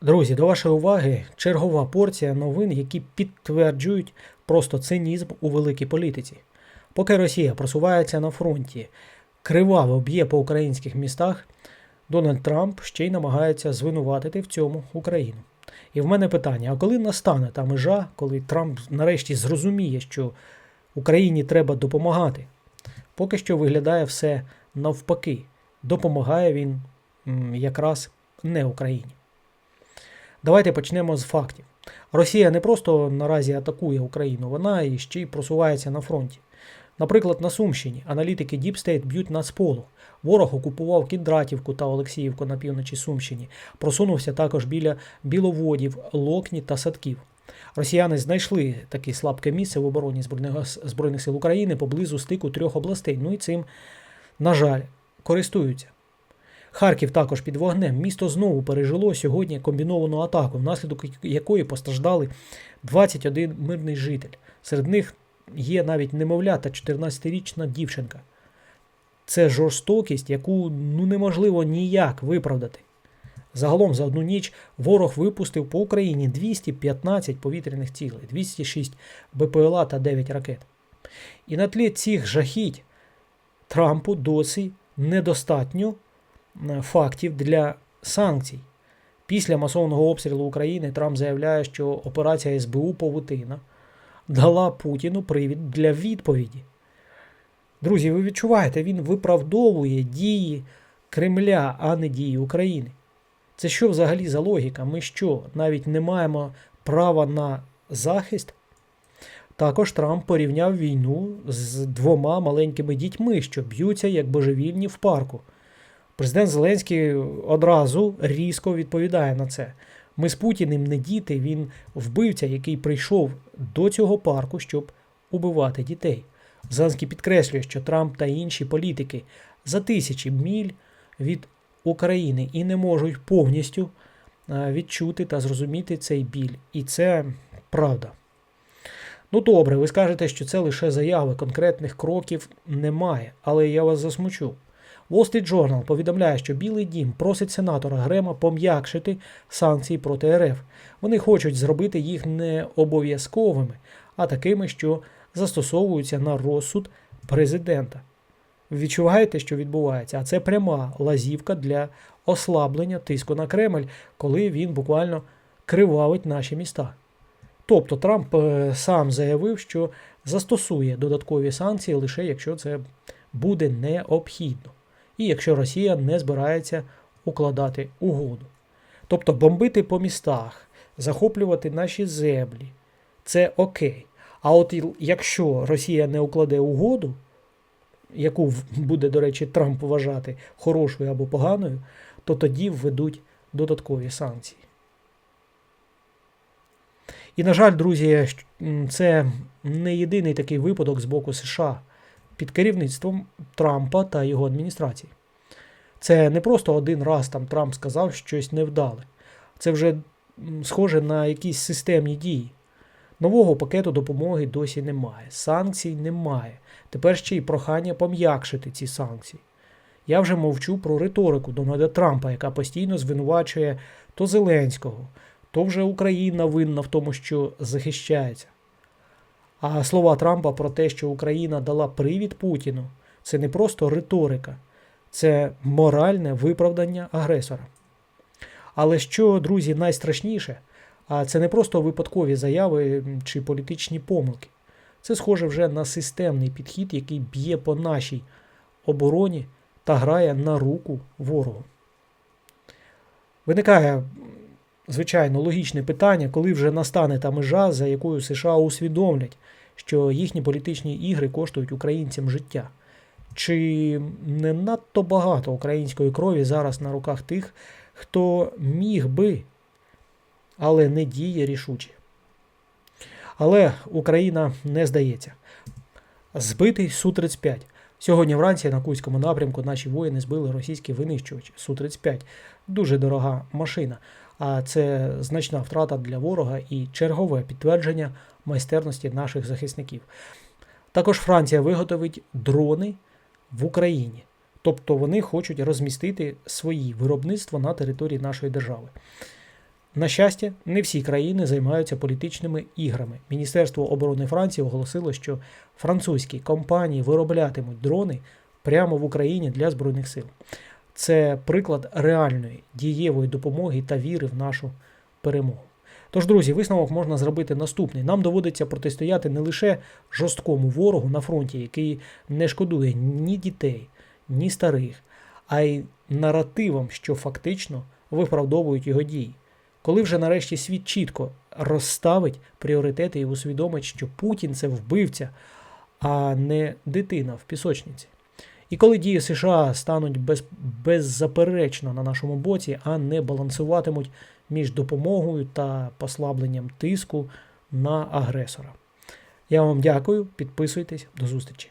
Друзі, до вашої уваги чергова порція новин, які підтверджують просто цинізм у великій політиці. Поки Росія просувається на фронті, криваво б'є по українських містах, Дональд Трамп ще й намагається звинуватити в цьому Україну. І в мене питання: а коли настане та межа, коли Трамп нарешті зрозуміє, що Україні треба допомагати? Поки що виглядає все навпаки. Допомагає він якраз не Україні. Давайте почнемо з фактів. Росія не просто наразі атакує Україну, вона і ще й просувається на фронті. Наприклад, на Сумщині аналітики Deep State б'ють нацполу. Ворог окупував Кіндратівку та Олексіївку на півночі Сумщині, просунувся також біля Біловодів, Локні та Садків. Росіяни знайшли таке слабке місце в обороні Збройних сил України поблизу стику трьох областей. Ну і цим, на жаль, користуються. Харків також під вогнем. Місто знову пережило сьогодні комбіновану атаку, внаслідок якої постраждали 21 мирний житель. Серед них є навіть немовля та 14-річна дівчинка. Це жорстокість, яку ну неможливо ніяк виправдати. Загалом за одну ніч ворог випустив по Україні 215 повітряних цілей, 206 БПЛА та 9 ракет. І на тлі цих жахіть Трампу досі недостатньо фактів для санкцій. Після масового обстрілу України Трамп заявляє, що операція СБУ Павутина дала Путіну привід для відповіді. Друзі, ви відчуваєте, він виправдовує дії Кремля, а не дії України. Це що взагалі за логіка? Ми що, навіть не маємо права на захист? Також Трамп порівняв війну з двома маленькими дітьми, що б'ються як божевільні в парку. Президент Зеленський одразу різко відповідає на це. Ми з Путіним не діти, він вбивця, який прийшов до цього парку, щоб убивати дітей. Зеленський підкреслює, що Трамп та інші політики за тисячі міль від України і не можуть повністю е, відчути та зрозуміти цей біль. І це правда. Ну добре, ви скажете, що це лише заяви, конкретних кроків немає, але я вас засмучу. Wall Street Journal повідомляє, що Білий дім просить сенатора Грема пом'якшити санкції проти РФ. Вони хочуть зробити їх не обов'язковими, а такими, що застосовуються на розсуд президента. Відчуваєте, що відбувається? А це пряма лазівка для ослаблення тиску на Кремль, коли він буквально кривавить наші міста. Тобто Трамп е, сам заявив, що застосує додаткові санкції лише якщо це буде необхідно, і якщо Росія не збирається укладати угоду. Тобто бомбити по містах, захоплювати наші землі це окей. А от якщо Росія не укладе угоду, яку буде, до речі, Трамп вважати хорошою або поганою, то тоді введуть додаткові санкції. І, на жаль, друзі, це не єдиний такий випадок з боку США під керівництвом Трампа та його адміністрації. Це не просто один раз там Трамп сказав щось невдале. Це вже схоже на якісь системні дії. Нового пакету допомоги досі немає, санкцій немає. Тепер ще й прохання пом'якшити ці санкції. Я вже мовчу про риторику Дональда Трампа, яка постійно звинувачує то Зеленського, то вже Україна винна в тому, що захищається. А слова Трампа про те, що Україна дала привід Путіну, це не просто риторика, це моральне виправдання агресора. Але що, друзі, найстрашніше, це не просто випадкові заяви чи політичні помилки. Це схоже вже на системний підхід, який б'є по нашій обороні та грає на руку ворогу. Виникає, звичайно, логічне питання, коли вже настане та межа, за якою США усвідомлять, що їхні політичні ігри коштують українцям життя. Чи не надто багато української крові зараз на руках тих, хто міг би, але не діє рішуче. Але Україна не здається. Збитий Су-35. Сьогодні вранці на Кузькому напрямку наші воїни збили російський винищувач Су-35. Дуже дорога машина. А це значна втрата для ворога і чергове підтвердження майстерності наших захисників. Також Франція виготовить дрони в Україні. Тобто вони хочуть розмістити свої виробництва на території нашої держави. На щастя, не всі країни займаються політичними іграми. Міністерство оборони Франції оголосило, що французькі компанії вироблятимуть дрони прямо в Україні для Збройних сил. Це приклад реальної дієвої допомоги та віри в нашу перемогу. Тож, друзі, висновок можна зробити наступний: нам доводиться протистояти не лише жорсткому ворогу на фронті, який не шкодує ні дітей, ні старих, а й наративам, що фактично виправдовують його дії. Коли вже нарешті світ чітко розставить пріоритети і усвідомить, що Путін це вбивця, а не дитина в пісочниці. І коли дії США стануть без, беззаперечно на нашому боці, а не балансуватимуть між допомогою та послабленням тиску на агресора. Я вам дякую, підписуйтесь, до зустрічі.